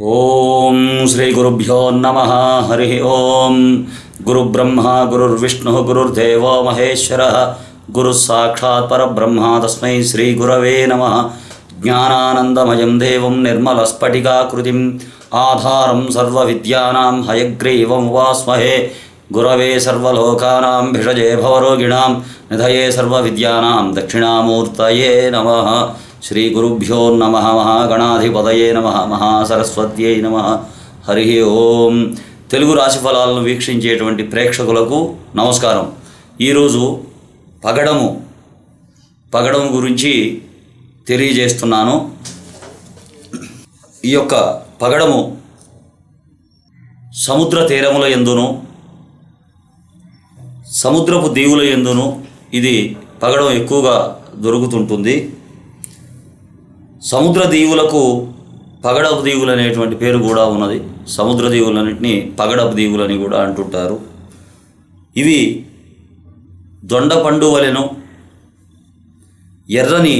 ఓం శ్రీ గురుభ్యో నమ హరి ఓం. గురుబ్రహ్మ గురుర్విష్ణు గురుర్దేవో మహేశ్వర గురు సాక్షాత్ పరబ్రహ్మ తస్మై శ్రీ గురవే నమ. జ్ఞానానందమయం దేవం నిర్మలస్ఫటికాకృతిం ఆధారం సర్వవిద్యానాం హయగ్రీవం ఉపాస్మహే. గురవే సర్వలోకానాం భిషజే భవరోగిణాం నిధయే సర్వ విద్యానాం దక్షిణామూర్తయే నమ. శ్రీ గురుభ్యో నమ మహాగణాధిపతయే నమ మహాసరస్వత్యై నమ హరి ఓం। తెలుగు రాశి ఫలాలను వీక్షించేటువంటి ప్రేక్షకులకు నమస్కారం. ఈరోజు పగడము పగడం గురించి తెలియజేస్తున్నాను. ఈ యొక్క పగడము సముద్ర తీరముల ఎందును సముద్రపు దీవుల ఎందును ఇది పగడం ఎక్కువగా దొరుకుతుంటుంది. సముద్ర దీవులకు పగడపు దీవులు అనేటువంటి పేరు కూడా ఉన్నది. సముద్ర దీవులన్నింటినీ పగడపు దీవులని కూడా అంటుంటారు. ఇవి దొండ పండు వలెను ఎర్రని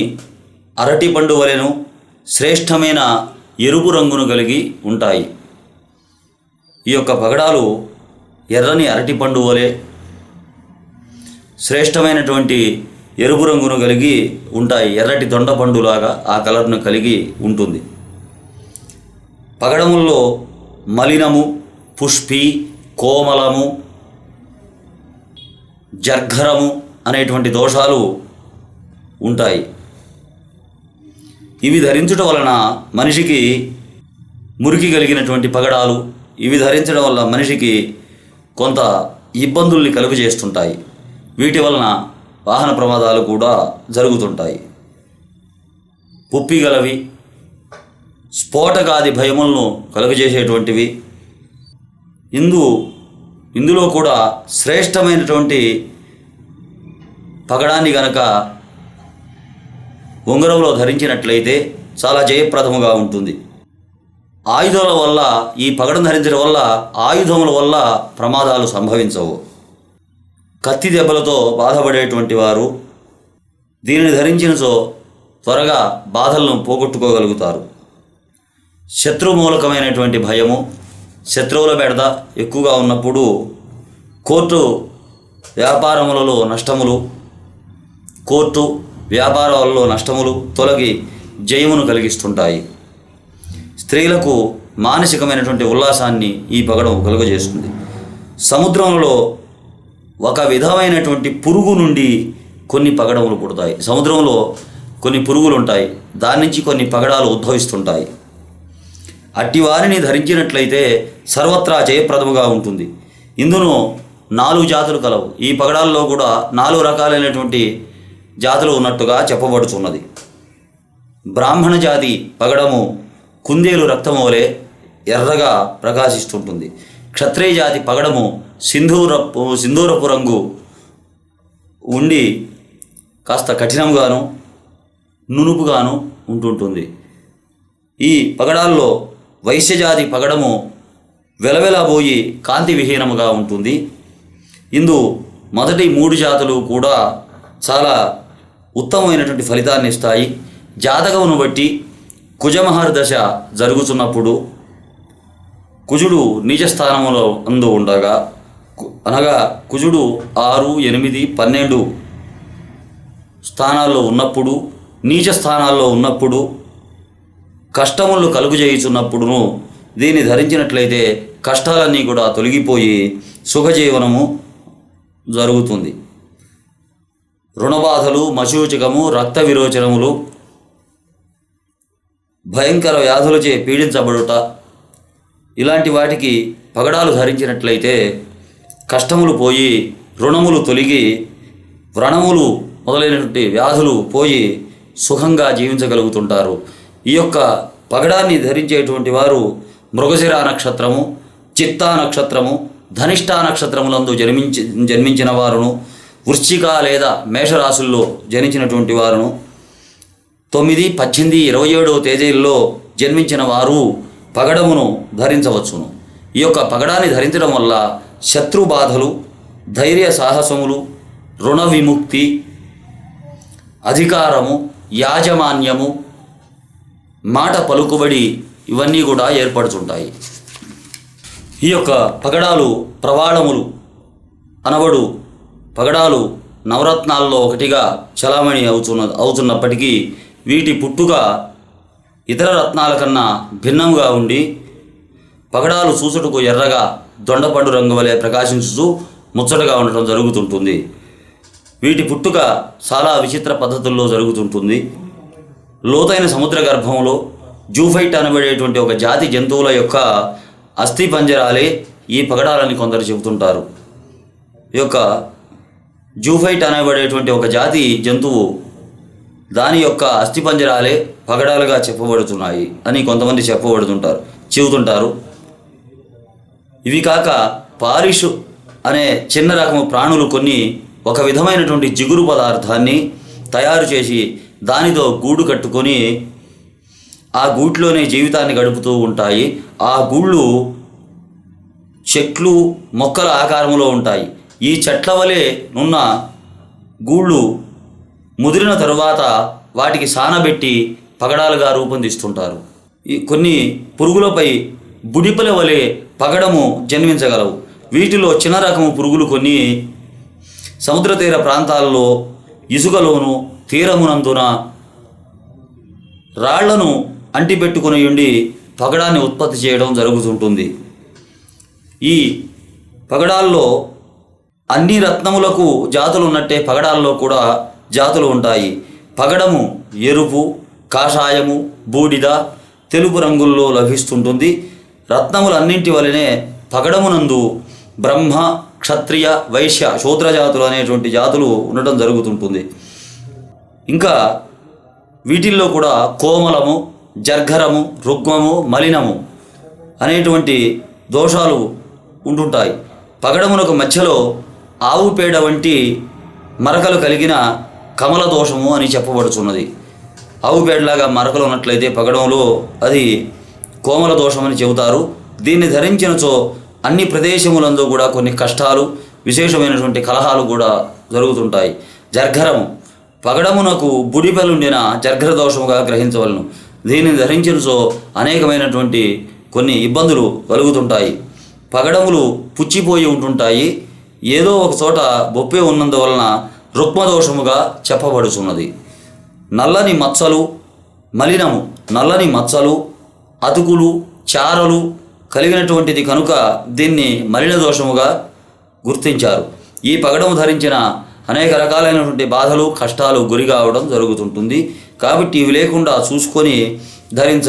అరటి పండు వలెను శ్రేష్టమైన ఎరుపు రంగును కలిగి ఉంటాయి. ఈ యొక్క పగడాలు ఎర్రని అరటి పండు వలె శ్రేష్టమైనటువంటి ఎరుపు రంగును కలిగి ఉంటాయి. ఎర్రటి దొండపండులాగా ఆ కలర్ను కలిగి ఉంటుంది. పగడముల్లో మలినము పుష్పి కోమలము జర్ఘరము అనేటువంటి దోషాలు ఉంటాయి. ఇవి ధరించడం వలన మనిషికి మురికి కలిగినటువంటి పగడాలు ఇవి ధరించడం వల్ల మనిషికి కొంత ఇబ్బందుల్ని కలుగు చేస్తుంటాయి వీటి వలన వాహన ప్రమాదాలు కూడా జరుగుతుంటాయి. పుప్పిగలవి స్ఫోటకాది భయములను కలుగజేసేటువంటివి. ఇందు ఇందులో కూడా శ్రేష్టమైనటువంటి పగడాన్ని గనక ఉంగరంలో ధరించినట్లయితే చాలా జయప్రదముగా ఉంటుంది. ఆయుధాల వల్ల ఈ పగడం ధరించడం వల్ల ఆయుధముల వల్ల ప్రమాదాలు సంభవించవు. కత్తి దెబ్బలతో బాధపడేటువంటి వారు దీనిని ధరించినచో త్వరగా బాధలను పోగొట్టుకోగలుగుతారు. శత్రుమూలకమైనటువంటి భయము శత్రువుల బెడద ఎక్కువగా ఉన్నప్పుడు కోర్టు వ్యాపారములలో నష్టములు కోర్టు వ్యాపారాలలో నష్టములు తొలగి జయమును కలిగిస్తుంటాయి. స్త్రీలకు మానసికమైనటువంటి ఉల్లాసాన్ని ఈ పగడం కలుగజేస్తుంది. సముద్రంలో ఒక విధమైనటువంటి పురుగు నుండి కొన్ని పగడములు పుడతాయి. సముద్రంలో కొన్ని పురుగులు ఉంటాయి దాని నుంచి కొన్ని పగడాలు ఉద్భవిస్తుంటాయి. అట్టి వారిని ధరించినట్లయితే సర్వత్రా జయప్రదముగా ఉంటుంది. ఇందును నాలుగు జాతులు కలవు. ఈ పగడాల్లో కూడా నాలుగు రకాలైనటువంటి జాతులు ఉన్నట్టుగా చెప్పబడుతున్నది బ్రాహ్మణ జాతి పగడము కుందేలు రక్తము వలె ఎర్రగా ప్రకాశిస్తుంటుంది. క్షత్రియ జాతి పగడము సింధూరపు సింధూరపు రంగు ఉండి కాస్త కఠినంగాను నునుపుగాను ఉంటుంటుంది. ఈ పగడాల్లో వైశ్యజాతి పగడము వెలవెలబోయి కాంతి విహీనముగా ఉంటుంది. ఇందు మొదటి మూడు జాతులు కూడా చాలా ఉత్తమమైనటువంటి ఫలితాన్ని ఇస్తాయి. జాతకమును బట్టి కుజమహర్ దశ జరుగుతున్నప్పుడు కుజుడు నిజ స్థానంలో అందు ఉండగా అనగా కుజుడు ఆరు ఎనిమిది పన్నెండు స్థానాల్లో ఉన్నప్పుడు నీచ స్థానాల్లో ఉన్నప్పుడు కష్టములు కలుగుజేయుచున్నప్పుడును దీన్ని ధరించినట్లయితే కష్టాలన్నీ కూడా తొలగిపోయి సుఖజీవనము జరుగుతుంది. రుణబాధలు మశూచికము రక్త విరోచనములు భయంకర వ్యాధులచే పీడించబడుట ఇలాంటి వాటికి పగడాలు ధరించినట్లయితే కష్టములు పోయి రుణములు తొలగి వ్రణములు మొదలైనటువంటి వ్యాధులు పోయి సుఖంగా జీవించగలుగుతుంటారు. ఈ యొక్క పగడాన్ని ధరించేటువంటి వారు మృగశిర నక్షత్రము చిత్తా నక్షత్రము ధనిష్టా నక్షత్రములందు జన్మించి జన్మించిన వారును వృశ్చిక లేదా మేషరాశుల్లో జనించినటువంటి వారును తొమ్మిది పద్దెనిమిది ఇరవై ఏడవ తేదీల్లో జన్మించిన వారు పగడమును ధరించవచ్చును. ఈ యొక్క పగడాన్ని ధరించడం వల్ల శత్రు బాధలు ధైర్య సాహసములు రుణ విముక్తి అధికారము యాజమాన్యము మాట పలుకుబడి ఇవన్నీ కూడా ఏర్పడుతుంటాయి ఈ యొక్క పగడాలు ప్రవాళములు అనబడు పగడాలు నవరత్నాల్లో ఒకటిగా చలామణి అవుతున్న అవుతున్నప్పటికీ వీటి పుట్టుక ఇతర రత్నాల కన్నా భిన్నంగా ఉండి పగడాలు చూసుటకు ఎర్రగా దొండపండు రంగు వలె ప్రకాశించుతూ ముచ్చటగా ఉండటం జరుగుతుంటుంది. వీటి పుట్టుక చాలా విచిత్ర పద్ధతుల్లో జరుగుతుంటుంది. లోతైన సముద్ర గర్భంలో జూఫైట్ అనబడేటువంటి ఒక జాతి జంతువుల యొక్క అస్థి పంజరాలే ఈ పగడాలని కొందరు చెబుతుంటారు. ఈ యొక్క జూఫైట్ అనబడేటువంటి ఒక జాతి జంతువు దాని యొక్క అస్థిపంజరాలే పగడాలుగా చెప్పబడుతున్నాయి అని కొంతమంది చెప్పబడుతుంటారు చెబుతుంటారు. ఇవి కాక పారిషు అనే చిన్న రకము ప్రాణులు కొన్ని ఒక విధమైనటువంటి జిగురు పదార్థాన్ని తయారు చేసి దానితో గూడు కట్టుకొని ఆ గూట్లోనే జీవితాన్ని గడుపుతూ ఉంటాయి. ఆ గూళ్ళు చెట్లు మొక్కల ఆకారంలో ఉంటాయి. ఈ చెట్ల వలె నున్న గూళ్ళు ముదిరిన తరువాత వాటికి సానబెట్టి పగడాలుగా రూపొందిస్తుంటారు. ఈ కొన్ని పురుగులపై బుడిపల వలె పగడము జన్మించగలవు. వీటిలో చిన్న రకము పురుగులు కొన్ని. సముద్ర తీర ప్రాంతాల్లో ఇసుకలోను తీరమునందున రాళ్ళను అంటిపెట్టుకుని ఉండి పగడాన్ని ఉత్పత్తి చేయడం జరుగుతుంటుంది. ఈ పగడాల్లో అన్ని రత్నములకు జాతులు ఉన్నట్టే పగడాల్లో కూడా జాతులు ఉంటాయి. పగడము ఎరుపు కాషాయము బూడిద తెలుపు రంగుల్లో లభిస్తుంటుంది. రత్నములన్నింటి వలనే పగడమునందు బ్రహ్మ క్షత్రియ వైశ్య శూద్ర జాతులు అనేటువంటి జాతులు ఉండటం జరుగుతుంటుంది. ఇంకా వీటిల్లో కూడా కోమలము జర్ఘరము రుగ్మము మలినము అనేటువంటి దోషాలు ఉంటుంటాయి. పగడమునకు మధ్యలో ఆవు పేడ వంటి మరకలు కలిగిన కమల దోషము అని చెప్పబడుచున్నది. ఆవు పేడలాగా మరకలు ఉన్నట్లయితే పగడంలో అది కోమల దోషమని చెబుతారు. దీన్ని ధరించినచో అన్ని ప్రదేశములందు కూడా కొన్ని కష్టాలు విశేషమైనటువంటి కలహాలు కూడా జరుగుతుంటాయి. జర్ఘరము. పగడమునకు బుడిపెలుండిన జర్ఘర దోషముగా గ్రహించవలను. దీనిని ధరించినచో అనేకమైనటువంటి కొన్ని ఇబ్బందులు కలుగుతుంటాయి. పగడములు పుచ్చిపోయి ఉంటుంటాయి. ఏదో ఒక చోట బొప్పే ఉన్నందువలన రుక్మదోషముగా చెప్పబడుచున్నది. నల్లని మచ్చలు మలినము. నల్లని మచ్చలు అతుకులు చారలు కలిగినటువంటిది కనుక దీన్ని మలిన దోషముగా గుర్తించారు. ఈ పగడము ధరించిన అనేక రకాలైనటువంటి బాధలు కష్టాలు గురి కావడం జరుగుతుంటుంది. కాబట్టి ఇవి లేకుండా చూసుకొని ధరించ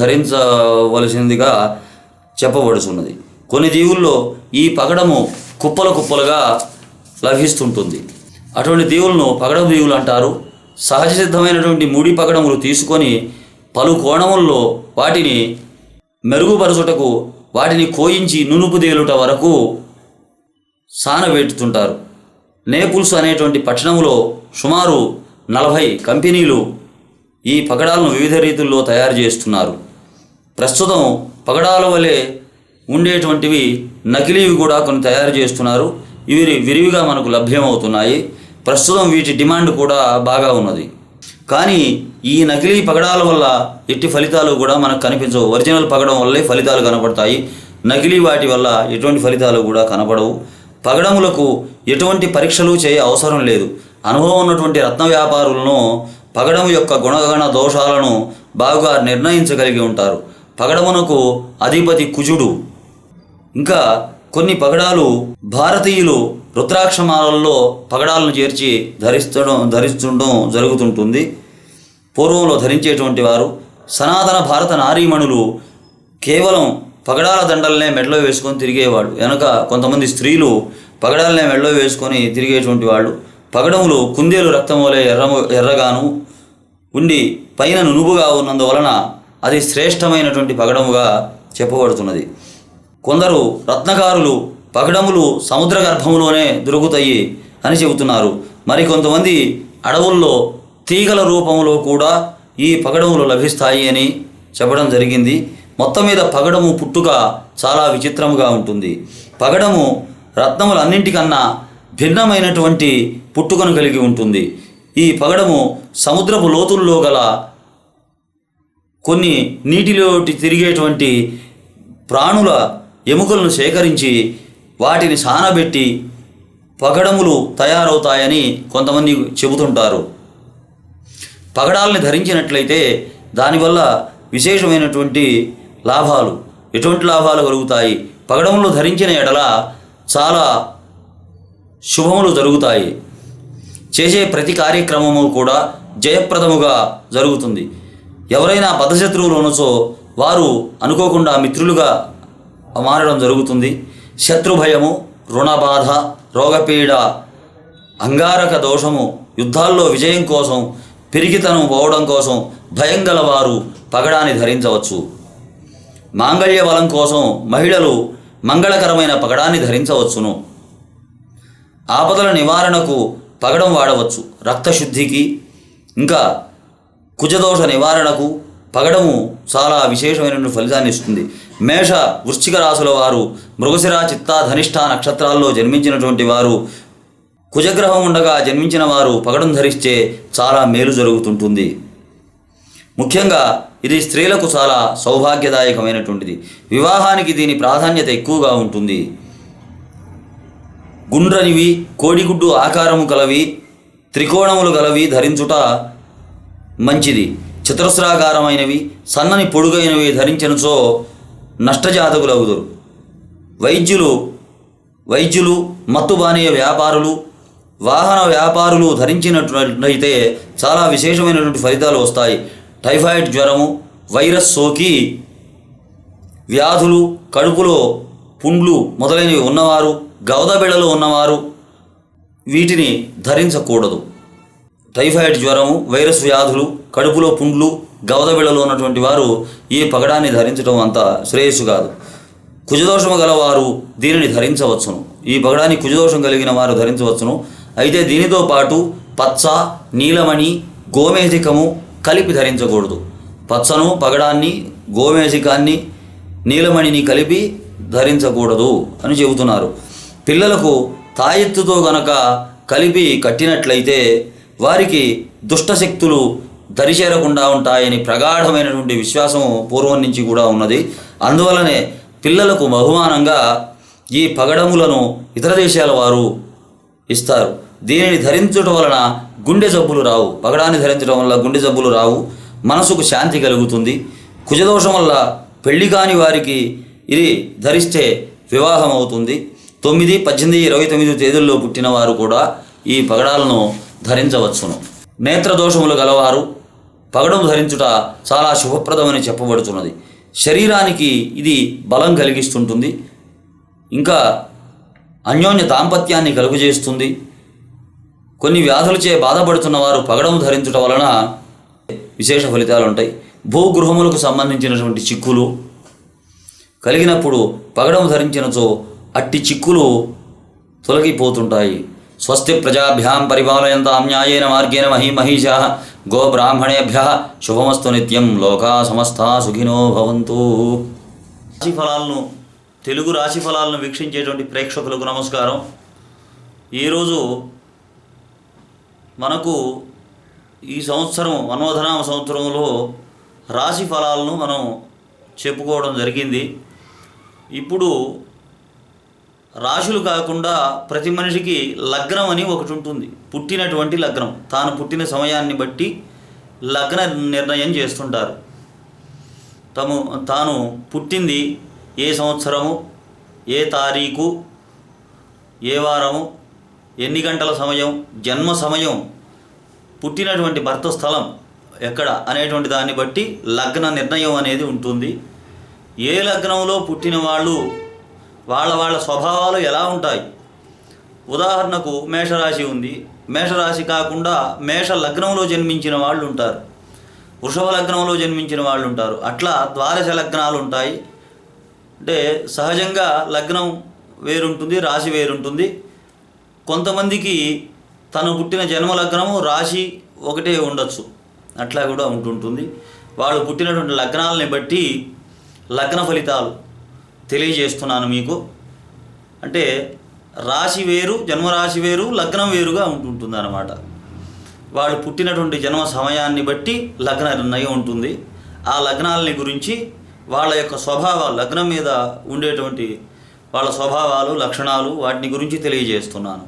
ధరించవలసిందిగా చెప్పబడుతున్నది కొన్ని దీవుల్లో ఈ పగడము కుప్పల కుప్పలుగా లభిస్తుంటుంది. అటువంటి దీవులను పగడ దీవులు అంటారు. సహజ సిద్ధమైనటువంటి ముడి పగడములు తీసుకొని పలు కోణముల్లో వాటిని మెరుగుపరచుటకు వాటిని కోయించి నునుపు తేలుట వరకు సానబెట్టుతుంటారు నేపుల్స్ అనేటువంటి పట్టణంలో సుమారు నలభై కంపెనీలు ఈ పగడాలను వివిధ రీతుల్లో తయారు చేస్తున్నారు. ప్రస్తుతం పగడాల వలె ఉండేటువంటివి నకిలీవి కూడా కొన్ని తయారు చేస్తున్నారు. ఇవి విరివిగా మనకు లభ్యమవుతున్నాయి. ప్రస్తుతం వీటి డిమాండ్ కూడా బాగా ఉన్నది. కానీ ఈ నకిలీ పగడాల వల్ల ఎట్టి ఫలితాలు కూడా మనకు కనిపించవు. ఒరిజినల్ పగడం వల్లే ఫలితాలు కనపడతాయి. నకిలీ వాటి వల్ల ఎటువంటి ఫలితాలు కూడా కనపడవు. పగడములకు ఎటువంటి పరీక్షలు చేయ అవసరం లేదు. అనుభవం ఉన్నటువంటి రత్న వ్యాపారులను పగడం యొక్క గుణగణ దోషాలను బాగా నిర్ణయించగలిగి ఉంటారు. పగడమునకు అధిపతి కుజుడు. ఇంకా కొన్ని పగడాలు భారతీయులు రుద్రాక్షమాలలో పగడాలను చేర్చి ధరిస్తడం ధరిస్తుండడం జరుగుతుంటుంది. పూర్వంలో ధరించేటువంటి వారు సనాతన భారత నారీమణులు కేవలం పగడాల దండలనే మెడలో వేసుకొని తిరిగేవాడు వెనక కొంతమంది స్త్రీలు పగడాలనే మెడలో వేసుకొని తిరిగేటువంటి వాళ్ళు. పగడములు కుందేలు రక్తం వలె ఎర్ర ఎర్రగాను ఉండి పైన నునుపుగా ఉన్నందువలన అది శ్రేష్టమైనటువంటి పగడముగా చెప్పబడుతున్నది. కొందరు రత్నకారులు పగడములు సముద్ర గర్భంలోనే దొరుకుతాయి అని చెబుతున్నారు. మరి కొంతమంది అడవుల్లో తీగల రూపంలో కూడా ఈ పగడములు లభిస్తాయి అని చెప్పడం జరిగింది. మొత్తం మీద పగడము పుట్టుక చాలా విచిత్రముగా ఉంటుంది. పగడము రత్నములన్నింటికన్నా భిన్నమైనటువంటి పుట్టుకను కలిగి ఉంటుంది. ఈ పగడము సముద్రపు లోతుల్లో గల కొన్ని నీటిలో తిరిగేటువంటి ప్రాణుల ఎముకలను సేకరించి వాటిని సానబెట్టి పగడములు తయారవుతాయని కొంతమంది చెబుతుంటారు. పగడాలని ధరించినట్లయితే దానివల్ల విశేషమైనటువంటి లాభాలు ఎటువంటి లాభాలు కలుగుతాయి? పగడములు ధరించిన ఎడల చాలా శుభములు జరుగుతాయి. చేసే ప్రతి కార్యక్రమము కూడా జయప్రదముగా జరుగుతుంది. ఎవరైనా బద్ధశత్రువులు ఉన్నచో వారు అనుకోకుండా మిత్రులుగా మారడం జరుగుతుంది. శత్రుభయము రుణబాధ రోగపీడ అంగారక దోషము యుద్ధాల్లో విజయం కోసం పిరికితనం పోవడం కోసం భయం గలవారు పగడాన్ని ధరించవచ్చు. మాంగళ్య బలం కోసం మహిళలు మంగళకరమైన పగడాన్ని ధరించవచ్చును. ఆపదల నివారణకు పగడం వాడవచ్చు. రక్తశుద్ధికి ఇంకా కుజదోష నివారణకు పగడము చాలా విశేషమైన ఫలితాన్ని ఇస్తుంది. మేష వృశ్చిక రాశుల వారు మృగశిర చిత్త ధనిష్ట నక్షత్రాల్లో జన్మించినటువంటి వారు కుజగ్రహం ఉండగా జన్మించిన వారు పగడం ధరిస్తే చాలా మేలు జరుగుతుంటుంది. ముఖ్యంగా ఇది స్త్రీలకు చాలా సౌభాగ్యదాయకమైనటువంటిది. వివాహానికి దీని ప్రాధాన్యత ఎక్కువగా ఉంటుంది. గుండ్రనివి కోడిగుడ్డు ఆకారము కలవి త్రికోణములు గలవి ధరించుట మంచిది. చతురస్రాకారమైనవి సన్నని పొడుగైనవి ధరించినచో నష్టజాతకులవుదురు వైద్యులు వైద్యులు మత్తుబానీయ వ్యాపారులు వాహన వ్యాపారులు ధరించినట్లయితే చాలా విశేషమైనటువంటి ఫలితాలు వస్తాయి. టైఫాయిడ్ జ్వరము వైరస్ సోకి వ్యాధులు కడుపులో పుండ్లు మొదలైనవి ఉన్నవారు గవదబిళ్ళలు ఉన్నవారు వీటిని ధరించకూడదు. టైఫాయిడ్ జ్వరము వైరస్ వ్యాధులు కడుపులో పుండ్లు గవదబిళ్ళలు ఉన్నటువంటి వారు ఈ పగడాన్ని ధరించడం అంత శ్రేయస్సు కాదు. కుజదోషము గలవారు దీనిని ధరించవచ్చును. ఈ పగడాన్ని కుజదోషం కలిగిన వారు ధరించవచ్చును. అయితే దీనితో పాటు పచ్చ నీలమణి గోమేధికము కలిపి ధరించకూడదు. పచ్చను పగడాన్ని గోమేధికాన్ని నీలమణిని కలిపి ధరించకూడదు అని చెబుతున్నారు. పిల్లలకు తాయెత్తుతో గనక కలిపి కట్టినట్లయితే వారికి దుష్టశక్తులు దరిచేరకుండా ఉంటాయని ప్రగాఢమైనటువంటి విశ్వాసం పూర్వం నుంచి కూడా ఉన్నది. అందువలనే పిల్లలకు బహుమానంగా ఈ పగడములను ఇతర దేశాల వారు ఇస్తారు. దీనిని ధరించడం వలన గుండె జబ్బులు రావు. పగడాన్ని ధరించడం వల్ల గుండె జబ్బులు రావు. మనసుకు శాంతి కలుగుతుంది. కుజదోషం వల్ల పెళ్ళి కాని వారికి ఇది ధరిస్తే వివాహం అవుతుంది తొమ్మిది పద్దెనిమిది ఇరవై తొమ్మిది తేదీల్లో పుట్టిన వారు కూడా ఈ పగడాలను ధరించవచ్చును. నేత్రదోషములు గలవారు పగడం ధరించుట చాలా శుభప్రదమని చెప్పబడుతున్నది శరీరానికి ఇది బలం కలిగిస్తుంటుంది. ఇంకా అన్యోన్య దాంపత్యాన్ని కలుగజేస్తుంది. కొన్ని వ్యాధులచే బాధపడుతున్న వారు పగడం ధరించుట వలన విశేష ఫలితాలు ఉంటాయి భూగృహములకు సంబంధించినటువంటి చిక్కులు కలిగినప్పుడు పగడం ధరించినచో అట్టి చిక్కులు తొలగిపోతుంటాయి. స్వస్తి ప్రజాభ్యాం పరిపాలయంతాం న్యాయేన మార్గేణ మహీ మహిషా గో బ్రాహ్మణేభ్య శుభమస్తు నిత్యం లోకా సమస్త సుఖినో భవంతు రాశి ఫలాలను తెలుగు రాశి ఫలాలను వీక్షించేటువంటి ప్రేక్షకులకు నమస్కారం. ఈరోజు మనకు ఈ సంవత్సరం మనోధనామ సంవత్సరంలో రాశి ఫలాలను మనం చెప్పుకోవడం జరిగింది. ఇప్పుడు రాశులు కాకుండా ప్రతి మనిషికి లగ్నం అని ఒకటి ఉంటుంది. పుట్టినటువంటి లగ్నం. తాను పుట్టిన సమయాన్ని బట్టి లగ్న నిర్ణయం చేస్తుంటారు. తము తాను పుట్టింది ఏ సంవత్సరము ఏ తారీఖు ఏ వారము ఎన్ని గంటల సమయం జన్మ సమయం పుట్టినటువంటి భర్త స్థలం ఎక్కడ అనేటువంటి దాన్ని బట్టి లగ్న నిర్ణయం అనేది ఉంటుంది. ఏ లగ్నంలో పుట్టిన వాళ్ళు వాళ్ళ వాళ్ళ స్వభావాలు ఎలా ఉంటాయి? ఉదాహరణకు మేషరాశి ఉంది. మేషరాశి కాకుండా మేష లగ్నంలో జన్మించిన వాళ్ళు ఉంటారు. వృషభ లగ్నంలో జన్మించిన వాళ్ళు ఉంటారు. అట్లా ద్వాదశ లగ్నాలు ఉంటాయి. అంటే సహజంగా లగ్నం వేరుంటుంది రాశి వేరుంటుంది. కొంతమందికి తను పుట్టిన జన్మ లగ్నము రాశి ఒకటే ఉండొచ్చు. అట్లా కూడా ఉంటుంటుంది. వాళ్ళు పుట్టినటువంటి లగ్నాలని బట్టి లగ్న ఫలితాలు తెలియజేస్తున్నాను మీకు. అంటే రాశి వేరు జన్మరాశి వేరు లగ్నం వేరుగా ఉంటుంటుంది అన్నమాట వాళ్ళు పుట్టినటువంటి జన్మ సమయాన్ని బట్టి లగ్న నిర్ణయం ఉంటుంది. ఆ లగ్నాలని గురించి వాళ్ళ యొక్క స్వభావాలు లగ్నం మీద ఉండేటువంటి వాళ్ళ స్వభావాలు లక్షణాలు వాటిని గురించి తెలియజేస్తున్నాను.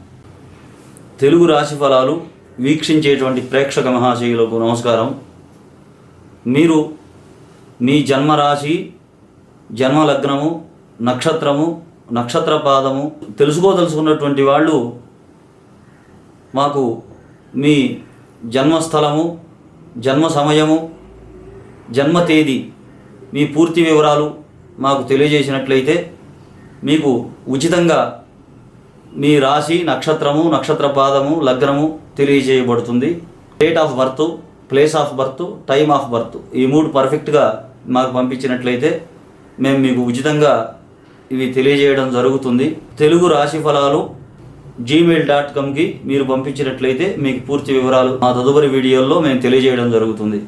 తెలుగు రాశి ఫలాలు వీక్షించేటువంటి ప్రేక్షక మహాశయులకు నమస్కారం. మీరు మీ జన్మరాశి జన్మ లగ్నము నక్షత్రము నక్షత్ర పాదము తెలుసుకోదలుచుకున్నటువంటి వాళ్ళు మాకు మీ జన్మస్థలము జన్మ సమయము జన్మ తేదీ మీ పూర్తి వివరాలు మాకు తెలియజేసినట్లయితే మీకు ఉచితంగా మీ రాశి నక్షత్రము నక్షత్ర పాదము లగ్నము తెలియజేయబడుతుంది. Date of birth place of birth time of birth ఈ మూడు పర్ఫెక్ట్గా మాకు పంపించినట్లయితే మేము మీకు ఉచితంగా ఇవి తెలియజేయడం జరుగుతుంది. తెలుగు రాశి ఫలాలు జీమెయిల్ డాట్ కామ్కి మీరు పంపించినట్లయితే మీకు పూర్తి వివరాలు మా తదుపరి వీడియోల్లో మేము తెలియజేయడం జరుగుతుంది.